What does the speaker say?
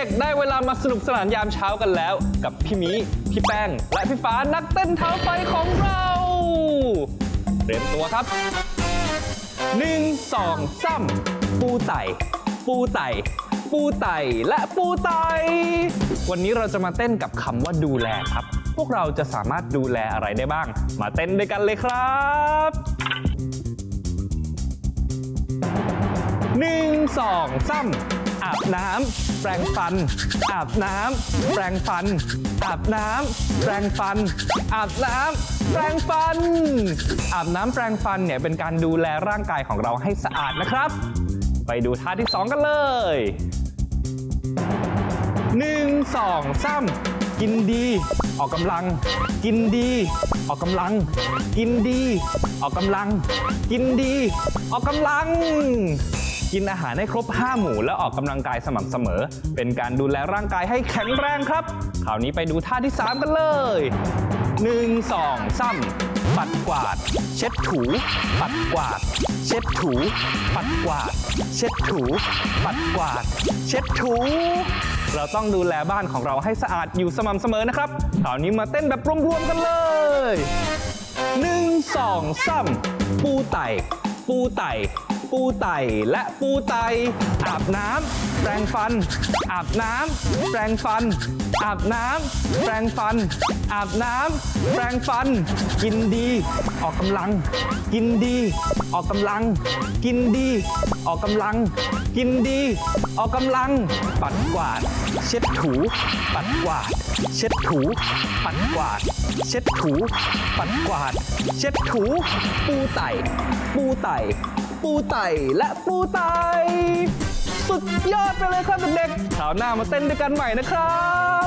ด็กๆ ได้เวลามาสนุกสนานยามเช้ากันแล้ว กับพี่มี พี่แป้ง และพี่ฟ้านักเต้นเท้าไฟของเราเตรียมตัวครับหนึ่งสองสามปูไต่ ปูไต่ ปูไต่และปูไต่ วันนี้เราจะมาเต้นกับคำว่าดูแลครับ พวกเราจะสามารถดูแลอะไรได้บ้าง มาเต้นด้วยกันเลยครับ สองสามอาบน้ำแปรงฟัน อาบน้ำแปรงฟัน อาบน้ำแปรงฟัน อาบน้ำแปรงฟัน อาบน้ำแปรงฟันเนี่ยเป็นการดูแลร่างกายของเราให้สะอาดนะครับ ไปดูท่าที่2กันเลย1 2 3กินดี ออกกำลัง กินดี ออกกำลัง กินดี ออกกำลัง กินดี ออกกำลัง กินอาหารให้ครบ 5 หมู่แล้วออกกำลังกายสม่ำเสมอ เป็นการดูแลร่างกายให้แข็งแรงครับคราวนี้ไปดูท่าที่ 3 กันเลย 1 2 3 ปัดกวาด เช็ดถู ปัดกวาด เช็ดถู ปัดกวาด เช็ดถู ปัดกวาด เช็ดถู เราต้องดูแลบ้านของเราให้สะอาดอยู่สม่ำเสมอนะครับคราวนี้มาเต้นแบบรวมๆกันเลยหนึ่งสองสามปูไต่ ปูไต่ ปูไต่และปูไตอาบน้ำแปรงฟัน อาบน้ำแปรงฟัน อาบน้ำแปรงฟัน อาบน้ำแปรงฟัน กินดี ออกกำลัง กินดี ออกกำลัง กินดี ออกกำลัง กินดี ออกกำลัง ปัดกวาด เช็ดถู ปัดกวาด เช็ดถู ปัดกวาด เช็ดถู ปัดกวาด เช็ดถู ปูไต่ ปูไต่ ปูไต่และปูไต่สุดยอดไปเลยครับเด็กๆคราวหน้ามาเต้นด้วยกันใหม่นะครับ